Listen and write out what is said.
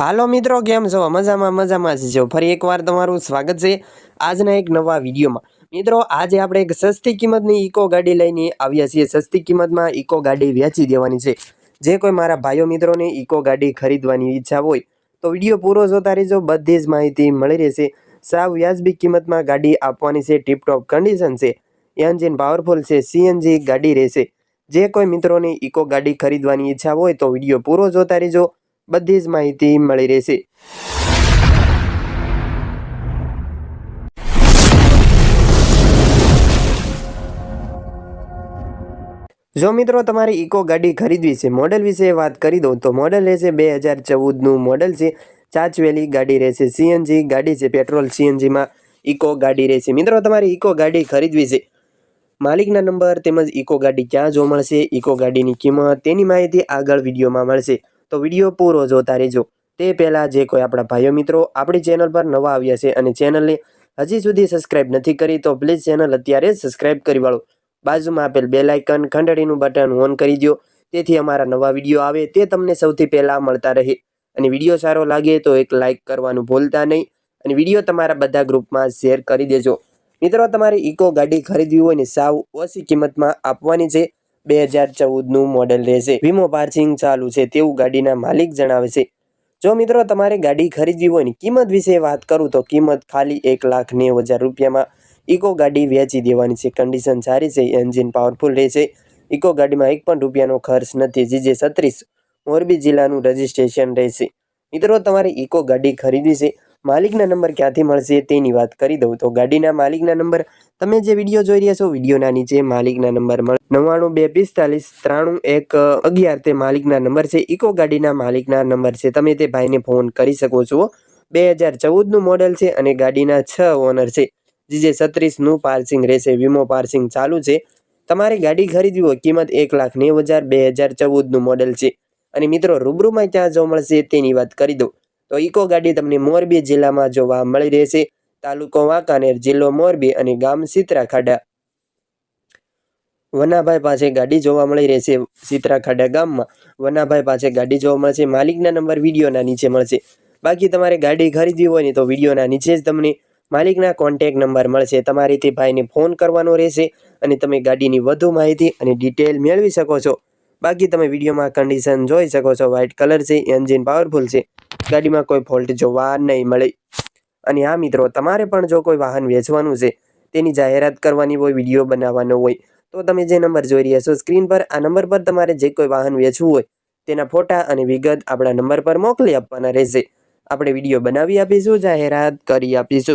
હાલો મિત્રો, કેમ છો? મજામાં મજામાં જ છો. ફરી એકવાર તમારું સ્વાગત છે આજના એક નવા વિડીયોમાં. મિત્રો, આજે આપણે એક સસ્તી કિંમતની ઇકો ગાડી લઈને આવ્યા છીએ. સસ્તી કિંમતમાં ઇકો ગાડી વેચી દેવાની છે. જે કોઈ મારા ભાઈઓ મિત્રોને ઇકો ગાડી ખરીદવાની ઈચ્છા હોય, તો વીડિયો પૂરો જોતા રહેજો. બધી જ માહિતી મળી રહેશે. સાવ વ્યાજબી કિંમતમાં ગાડી આપવાની છે. ટીપટોપ કન્ડિશન છે. એન્જિન પાવરફુલ છે. સીએનજી ગાડી રહેશે. જે કોઈ મિત્રોને ઇકો ગાડી ખરીદવાની ઈચ્છા હોય, તો વીડિયો પૂરો જોતા રહેજો. બધી જ માહિતી મળી રહેશે. જો મિત્રો તમારે ઇકો ગાડી ખરીદવી છે, મોડલ વિશે વાત કરી દઉં, તો મોડલ રહેશે બે હજાર ચૌદનું મોડલ છે. ચાચવેલી ગાડી રહેશે સીએનજી, ગાડી છે પેટ્રોલ સીએનજીમાં ઇકો ગાડી રહેશે. મિત્રો તમારે ઇકો ગાડી ખરીદવી છે. માલિકના નંબર તેમજ ઇકો ગાડી ક્યાં જોવા મળશે, ઇકો ગાડીની કિંમત તેની માહિતી આગળ વિડીયોમાં મળશે. તો વીડિયો પૂરો જોતા રહેજો. તે પહેલાં જે કોઈ આપણા ભાઈઓ મિત્રો આપણી ચેનલ પર નવા આવ્યા છે અને ચેનલને હજી સુધી સબસ્ક્રાઇબ નથી કરી તો પ્લીઝ ચેનલ અત્યારે સબસ્ક્રાઇબ કરી વાળો. બાજુમાં આપેલ બે લાઇકન ઘંટડીનું બટન ઓન કરી દો તેથી અમારા નવા વીડિયો આવે તે તમને સૌથી પહેલાં મળતા રહે. અને વીડિયો સારો લાગે તો એક લાઇક કરવાનું ભૂલતા નહીં. અને વીડિયો તમારા બધા ગ્રુપમાં શેર કરી દેજો. મિત્રો, તમારે ઇકો ગાડી ખરીદવી હોય ને સાવ ઓછી કિંમતમાં આપવાની છે. બે હજાર ચૌદનું મોડેલ રહેશે. વીમો પાર્સિંગ ચાલુ છે તેવું ગાડીના માલિક જણાવે છે. જો મિત્રો તમારે ગાડી ખરીદવી હોય ને કિંમત વિશે વાત કરું તો કિંમત ખાલી એક લાખ નેવ હજાર રૂપિયામાં ઇકો ગાડી વેચી દેવાની છે. કન્ડિશન સારી છે, એન્જિન પાવરફુલ રહેશે. ઇકો ગાડીમાં એક પણ રૂપિયાનો ખર્ચ નથી, જીજે છત્રીસ મોરબી જિલ્લાનું રજિસ્ટ્રેશન રહેશે. મિત્રો તમારે ઇકો ગાડી ખરીદવી છે. માલિકના નંબર ક્યાંથી મળશે તેની વાત કરી દઉં. તો ગાડીના માલિકના નંબર તમે જે વીડિયો જોઈ રહ્યા છો, વિડીયોના નીચે માલિકના નંબર મળે નવ્વાણું બે પિસ્તાલીસ ત્રાણું એક અગિયાર તે માલિકના નંબર છે. ઇકો ગાડીના માલિકના નંબર છે. તમે તે ભાઈને ફોન કરી શકો છો. બે હજાર ચૌદનું મોડેલ છે અને ગાડીના છ ઓનર છે. જીજે છત્રીસનું પાર્સિંગ રહેશે. વીમો પાર્સિંગ ચાલુ છે. તમારે ગાડી ખરીદવી હોય કિંમત એક લાખ નેવું હજાર બે હજાર ચૌદનું મોડેલ છે. અને મિત્રો રૂબરૂમાં ક્યાં જોવા મળશે તેની વાત કરી દઉં. તો ઇકો ગાડી તમને મોરબી જિલ્લામાં જોવા મળી રહેશે. તાલુકો વાંકાનેર જિલ્લો મોરબી અને ગામ સિત્રા ખાડા વનાભાઈ પાસે ગાડી જોવા મળી રહેશે સિત્રા ખાડા ગામમાં. વનાભાઈ પાસે ગાડી જોવા મળશે. માલિકના નંબર વિડીયોના નીચે મળશે. બાકી તમારે ગાડી ખરીદવી હોય ને તો વિડીયોના નીચે જ તમને માલિકના કોન્ટેક નંબર મળશે. તમારે તે ભાઈને ફોન કરવાનો રહેશે અને તમે ગાડીની વધુ માહિતી અને ડિટેલ મેળવી શકો છો. બાકી તમે વિડીયોમાં કન્ડિશન જોઈ શકો છો. વ્હાઇટ કલર છે એન્જિન પાવરફુલ છે. ગાડીમાં કોઈ ફોલ્ટ જોવા નહીં મળે. અને હા મિત્રો, તમારે પણ જો કોઈ વાહન વેચવાનું છે, તેની જાહેરાત કરવાની હોય, વીડિયો બનાવવાનો હોય, તો તમે જે નંબર જોઈ રહ્યા છો, સ્ક્રીન પર, આ નંબર પર તમારે જે કોઈ વાહન વેચવું હોય, તેના ફોટા અને વિગત આપણા નંબર પર મોકલી આપવાના રહેશે. આપણે વીડિયો બનાવી આપીશું, જાહેરાત કરી આપીશું.